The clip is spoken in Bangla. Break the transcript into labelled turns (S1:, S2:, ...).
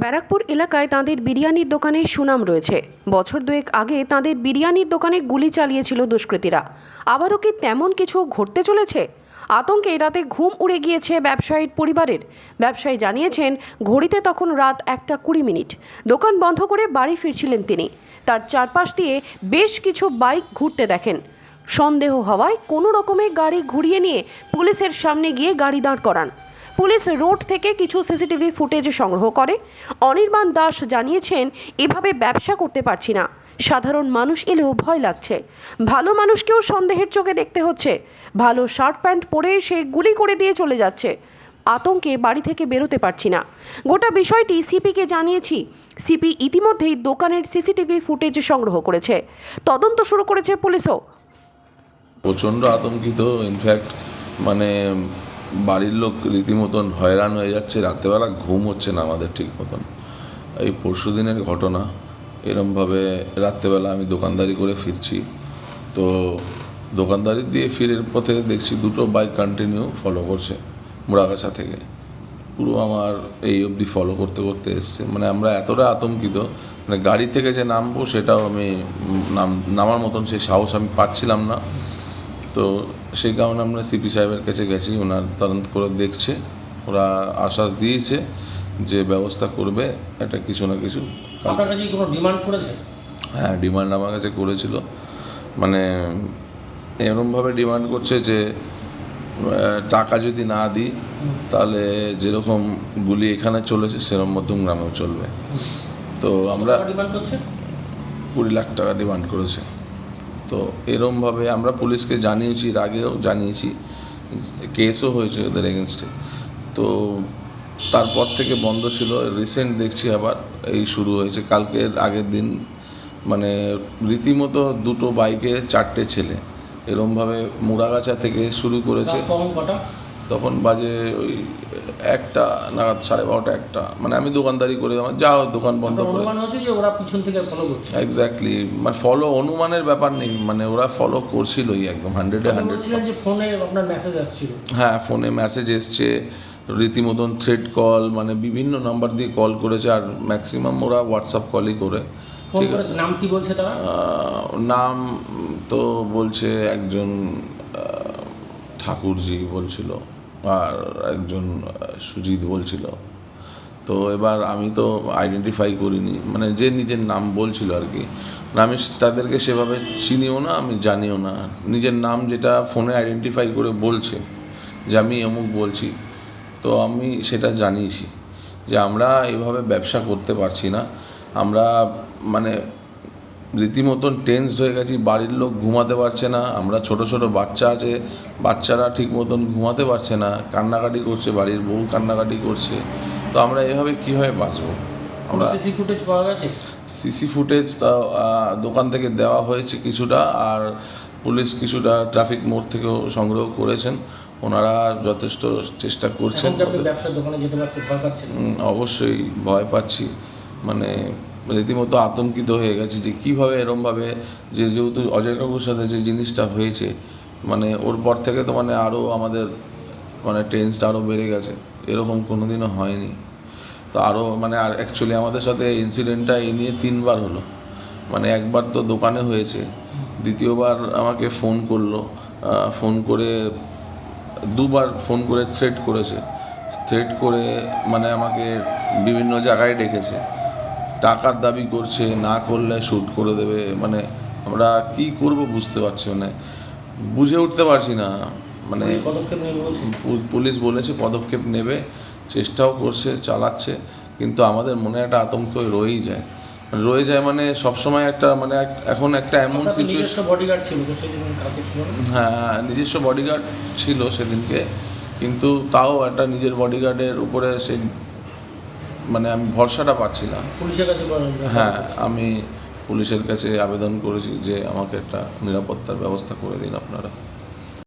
S1: ব্যারাকপুর এলাকায় তাঁদের বিরিয়ানির দোকানে সুনাম রয়েছে। বছর দুয়েক আগে তাঁদের বিরিয়ানির দোকানে গুলি চালিয়েছিল দুষ্কৃতীরা। আবারও কি তেমন কিছু ঘটতে চলেছে? আতঙ্কে রাতে ঘুম উড়ে গিয়েছে ব্যবসায়ীর পরিবারের। ব্যবসায়ী জানিয়েছেন, ঘড়িতে তখন রাত একটা কুড়ি মিনিট। দোকান বন্ধ করে বাড়ি ফিরছিলেন তিনি। তার চারপাশ দিয়ে বেশ কিছু বাইক ঘুরতে দেখেন। সন্দেহ হওয়ায় কোনো রকমে গাড়ি ঘুরিয়ে নিয়ে পুলিশের সামনে গিয়ে গাড়ি দাঁড় করান। পুলিশ রোড থেকে কিছু সিসিটিভি ফুটেজ সংগ্রহ করে। অনির্বাণ দাস জানিয়েছেন, এভাবে ব্যবসা করতে পারছি না। সাধারণ মানুষ এলেও ভয় লাগছে। ভালো মানুষকেও সন্দেহের চোখে দেখতে হচ্ছে। ভালো শার্ট প্যান্ট পরে সে গুলি করে দিয়ে চলে যাচ্ছে। আতঙ্কে বাড়ি থেকে বেরোতে পারছি না। গোটা বিষয়টি সিপিকে জানিয়েছি। সিপি ইতিমধ্যেই দোকানের সিসিটিভি ফুটেজ সংগ্রহ করেছে। তদন্ত শুরু করেছে পুলিশও।
S2: প্রচণ্ড আতঙ্কিত। ইনফ্যাক্ট মানে বাড়ির লোক রীতিমতন হয়রান হয়ে যাচ্ছে, রাত্রেবেলা ঘুম হচ্ছে না আমাদের ঠিক মতন। এই পরশু দিনের ঘটনা, এরমভাবে রাত্রেবেলা আমি দোকানদারি করে ফিরছি। তো দোকানদারি দিয়ে ফিরের পথে দেখছি দুটো বাইক কন্টিনিউ ফলো করছে মুড়াগাছা থেকে। পুরো আমার এই অবধি ফলো করতে করতে এসছে। মানে আমরা এতটা আতঙ্কিত মানে গাড়ি থেকে যে নামবো সেটাও আমি নাম, নামার মতন সেই সাহস আমি পাচ্ছিলাম না। তো সেই কারণে আমরা সিপি সাহেবের কাছে গেছি ওনার তদন্ত করে দেখছে ওরা আশ্বাস দিয়েছে যে ব্যবস্থা করবে একটা কিছু না কিছু।
S3: আপনার কাছে কোনো ডিমান্ড করেছে?
S2: হ্যাঁ ডিমান্ড আমার কাছে করেছিল। মানে এরমভাবে ডিমান্ড করছে যে টাকা যদি না দিই তাহলে যেরকম গুলি এখানে চলেছে সেরকম মধ্যম গ্রামেও চলবে। তো আমরা কুড়ি লাখ টাকা ডিমান্ড করেছে। তো এরমভাবে আমরা পুলিশকে জানিয়েছি, এর আগেও জানিয়েছি, কেসও হয়েছে ওদের এগেনস্টে তো তারপর থেকে বন্ধ ছিল রিসেন্ট দেখছি আবার এই শুরু হয়েছে। কালকের আগের দিন মানে রীতিমতো দুটো বাইকে, চারটে ছেলে, এরমভাবে মুড়াগাছা থেকে শুরু করেছে। তখন বাজে ওই একটা নাগাদ সাড়ে বারোটা একটা। মানে আমি দোকানদারি করে আমার যা দোকান বন্ধ করে
S3: ওরা পিছন থেকে ফলো করছে?
S2: এক্স্যাক্টলি মানে ফলো অনুমানের ব্যাপার নেই মানে ওরা ফলো করছিলই একদম হান্ড্রেডে হান্ড্রেড
S3: যে ফোনে আপনার মেসেজ আসছিল।
S2: হ্যাঁ ফোনে মেসেজ এসছে রীতিমতন থ্রেড কল মানে বিভিন্ন নাম্বার দিয়ে কল করেছে আর ম্যাক্সিমাম ওরা হোয়াটসঅ্যাপ কলই করে ঠিক
S3: করে নাম কি বলছে তারা?
S2: নাম তো বলছে একজন ঠাকুরজি বলছিল। আর একজন সুজিত বলছিল। তো এবার আমি তো আইডেন্টিফাই করিনি। মানে যে নিজের নাম বলছিল আর কি। আমি তাদেরকে সেভাবে চিনিও না, আমি জানিও না। নিজের নাম যেটা ফোনে আইডেন্টিফাই করে বলছে যে আমি অমুক বলছি, তো আমি সেটা জানিয়েছি যে আমরা এভাবে ব্যবসা করতে পারছি না। আমরা মানে রীতিমতন টেন্সড হয়ে গেছি বাড়ির লোক ঘুমাতে পারছে না আমরা ছোট ছোট বাচ্চা আছে বাচ্চারা ঠিক মতন ঘুমাতে পারছে না কান্নাকাটি করছে বাড়ির বউ কান্নাকাটি করছে তো আমরা এভাবে কীভাবে বাঁচবো? আমরা
S3: সিসি ফুটেজ পাওয়া গেছে?
S2: সিসি ফুটেজ তা দোকান থেকে দেওয়া হয়েছে কিছুটা আর পুলিশ কিছুটা ট্রাফিক মোড় থেকেও সংগ্রহ করেছেন ওনারা যথেষ্ট চেষ্টা করছেন। অবশ্যই ভয় পাচ্ছি মানে রীতিমতো আতঙ্কিত হয়ে গেছে যে কীভাবে এরমভাবে যে যেহেতু অজয় কাকুর সাথে যে জিনিসটা হয়েছে মানে ওর পর থেকে তো মানে আরও আমাদের মানে টেন্সটা আরও বেড়ে গেছে। এরকম কোনো দিনও হয়নি। তো আরও মানে আর অ্যাকচুয়ালি আমাদের সাথে ইনসিডেন্টটা এই নিয়ে তিনবার হলো। মানে একবার তো দোকানে হয়েছে, দ্বিতীয়বার আমাকে ফোন করল ফোন করে দুবার ফোন করে থ্রেট করেছে। থ্রেট করে মানে আমাকে বিভিন্ন জায়গায় ডেকেছে। টাকার দাবি করছে না করলে শ্যুট করে দেবে মানে আমরা কি করব বুঝতে পারছি মানে বুঝে উঠতে পারছি না মানে
S3: পুলিশ বলছে?
S2: পু- পুলিশ বলেছে পদক্ষেপ নেবে চেষ্টাও করছে চালাচ্ছে কিন্তু আমাদের মনে একটা আতঙ্ক রয়েই যায়। রয়ে যায় মানে সবসময় একটা মানে এখন একটা এমন সিচুয়েশন
S3: বডিগার্ড ছিল
S2: হ্যাঁ নিজস্ব বডিগার্ড ছিল সেদিনকে কিন্তু তাও একটা নিজের বডিগার্ডের উপরে সে মানে আমি ভরসাটা পাচ্ছি না
S3: পুলিশের কাছে
S2: হ্যাঁ আমি পুলিশের কাছে আবেদন করেছি যে আমাকে একটা নিরাপত্তার ব্যবস্থা করে দিন আপনারা।